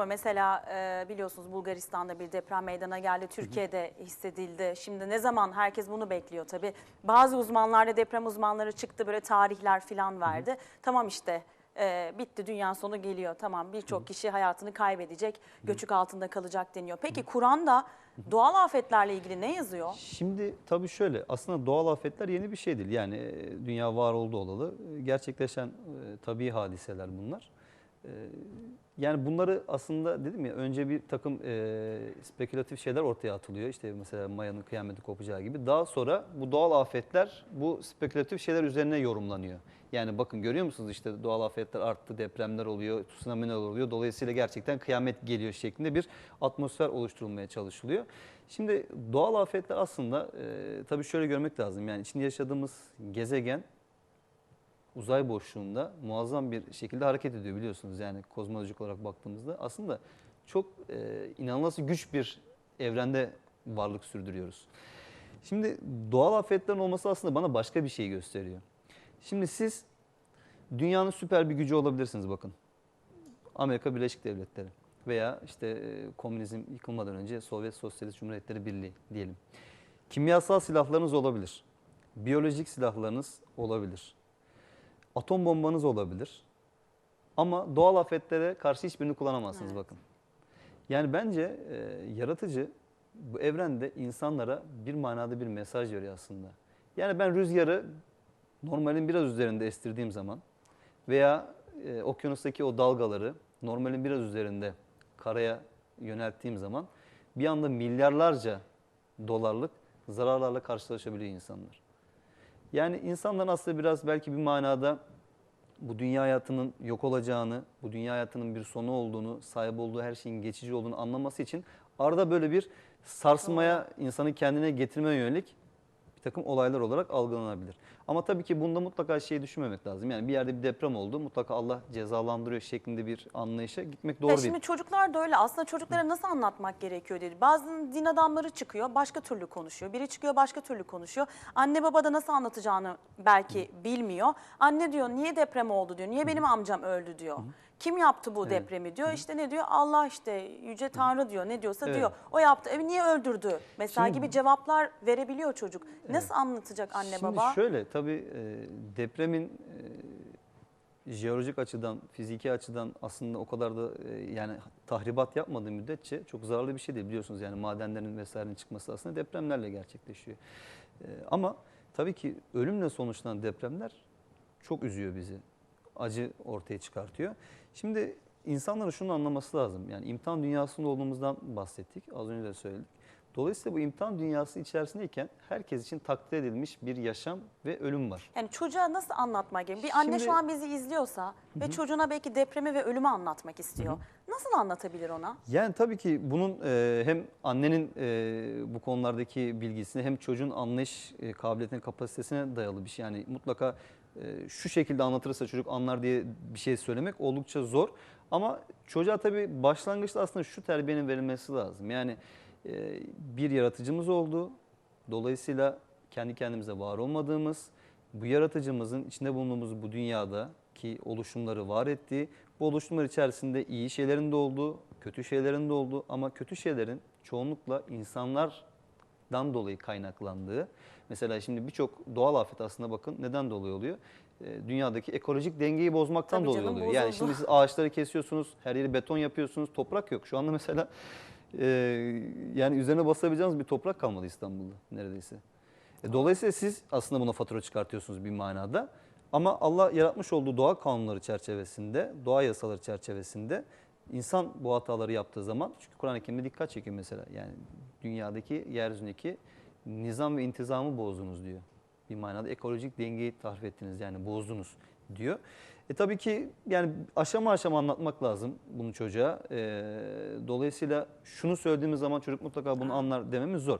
ama mesela e, biliyorsunuz Bulgaristan'da bir deprem meydana geldi. Türkiye'de hissedildi. Şimdi ne zaman herkes bunu bekliyor tabii. Bazı uzmanlar da deprem uzmanları çıktı böyle tarihler falan verdi. Tamam işte e, bitti dünya sonu geliyor. Tamam birçok kişi hayatını kaybedecek, göçük altında kalacak deniyor. Peki Kur'an'da doğal afetlerle ilgili ne yazıyor? Şimdi tabii şöyle aslında doğal afetler yeni bir şey değil. Yani e, dünya var oldu olalı e, gerçekleşen e, tabii hadiseler bunlar. E, Yani bunları aslında dedim ya önce bir takım e, spekülatif şeyler ortaya atılıyor. İşte mesela Maya'nın kıyameti kopacağı gibi. Daha sonra bu doğal afetler bu spekülatif şeyler üzerine yorumlanıyor. Yani bakın görüyor musunuz işte doğal afetler arttı, depremler oluyor, tsunami'ler oluyor. Dolayısıyla gerçekten kıyamet geliyor şeklinde bir atmosfer oluşturulmaya çalışılıyor. Şimdi doğal afetler aslında e, tabii şöyle görmek lazım. Yani içinde yaşadığımız gezegen uzay boşluğunda muazzam bir şekilde hareket ediyor biliyorsunuz. Yani kozmolojik olarak baktığımızda aslında çok e, inanılmaz güç bir evrende varlık sürdürüyoruz. Şimdi doğal afetlerin olması aslında bana başka bir şey gösteriyor. Şimdi siz dünyanın süper bir gücü olabilirsiniz bakın. Amerika Birleşik Devletleri veya işte e, komünizm yıkılmadan önce Sovyet Sosyalist Cumhuriyetleri Birliği diyelim. Kimyasal silahlarınız olabilir. Biyolojik silahlarınız olabilir. Atom bombanız olabilir. Ama doğal afetlere karşı hiçbirini kullanamazsınız Evet. bakın. Yani bence e, yaratıcı bu evrende insanlara bir manada bir mesaj veriyor aslında. Yani ben rüzgarı normalin biraz üzerinde estirdiğim zaman veya e, okyanustaki o dalgaları normalin biraz üzerinde karaya yönelttiğim zaman bir anda milyarlarca dolarlık zararlarla karşılaşabiliyor insanlar. Yani insanların aslında biraz belki bir manada bu dünya hayatının yok olacağını, bu dünya hayatının bir sonu olduğunu, sahip olduğu her şeyin geçici olduğunu anlaması için arada böyle bir sarsmaya, insanı kendine getirmeye yönelik bir takım olaylar olarak algılanabilir. Ama tabii ki bunda mutlaka şeyi düşünmemek lazım. Yani bir yerde bir deprem oldu, mutlaka Allah cezalandırıyor şeklinde bir anlayışa gitmek doğru Ya değil. şimdi çocuklar da öyle. Aslında çocuklara nasıl anlatmak gerekiyor dedi. Bazı din adamları çıkıyor, başka türlü konuşuyor. Biri çıkıyor, başka türlü konuşuyor. Anne baba da nasıl anlatacağını belki bilmiyor. Anne diyor, niye deprem oldu diyor. Niye benim amcam öldü diyor. Kim yaptı bu depremi diyor. İşte ne diyor? Allah işte yüce Tanrı diyor. Ne diyorsa Evet. diyor. O yaptı. E niye öldürdü? Mesela Şimdi- gibi cevaplar verebiliyor çocuk. Nasıl anlatacak anne Şimdi baba? şöyle tabii e, depremin e, jeolojik açıdan, fiziki açıdan aslında o kadar da e, yani tahribat yapmadığı müddetçe çok zararlı bir şey değil biliyorsunuz. Yani madenlerin vesairenin çıkması aslında depremlerle gerçekleşiyor. E, ama tabii ki ölümle sonuçlanan depremler çok üzüyor bizi. Acı ortaya çıkartıyor. Şimdi insanların şunu anlaması lazım. Yani imtihan dünyasında olduğumuzdan bahsettik. Az önce de söyledik. Dolayısıyla bu imtihan dünyası içerisindeyken herkes için takdir edilmiş bir yaşam ve ölüm var. Yani çocuğa nasıl anlatmak gerekiyor? Bir anne Şimdi- şu an bizi izliyorsa ve çocuğuna belki depremi ve ölümü anlatmak istiyor. Nasıl anlatabilir ona? Yani tabii ki bunun e, hem annenin e, bu konulardaki bilgisine hem çocuğun anlayış e, kabiliyetine, kapasitesine dayalı bir şey. Yani mutlaka e, şu şekilde anlatırsa çocuk anlar diye bir şey söylemek oldukça zor. Ama çocuğa tabii başlangıçta aslında şu terbiyenin verilmesi lazım. Yani bir yaratıcımız oldu. Dolayısıyla kendi kendimize var olmadığımız, bu yaratıcımızın içinde bulunduğumuz bu dünyada ki oluşumları var ettiği, bu oluşumlar içerisinde iyi şeylerin de olduğu, kötü şeylerin de olduğu ama kötü şeylerin çoğunlukla insanlardan dolayı kaynaklandığı. Mesela şimdi birçok doğal afet aslında bakın neden dolayı oluyor? E, Dünyadaki ekolojik dengeyi bozmaktan Tabii dolayı canım, oluyor. Yani bozuldu. şimdi siz ağaçları kesiyorsunuz, her yeri beton yapıyorsunuz, toprak yok. Şu anda mesela e, yani üzerine basabileceğiniz bir toprak kalmadı İstanbul'da neredeyse. E, dolayısıyla siz aslında buna fatura çıkartıyorsunuz bir manada. Ama Allah yaratmış olduğu doğa kanunları çerçevesinde, doğa yasaları çerçevesinde insan bu hataları yaptığı zaman çünkü Kur'an-ı Kerim'de dikkat çekiyor mesela. Yani dünyadaki, yeryüzündeki nizam ve intizamı bozdunuz diyor. Bir manada ekolojik dengeyi tahrip ettiniz yani bozdunuz diyor. E tabii ki yani aşama aşama anlatmak lazım bunu çocuğa. E, dolayısıyla şunu söylediğimiz zaman çocuk mutlaka bunu anlar dememiz zor.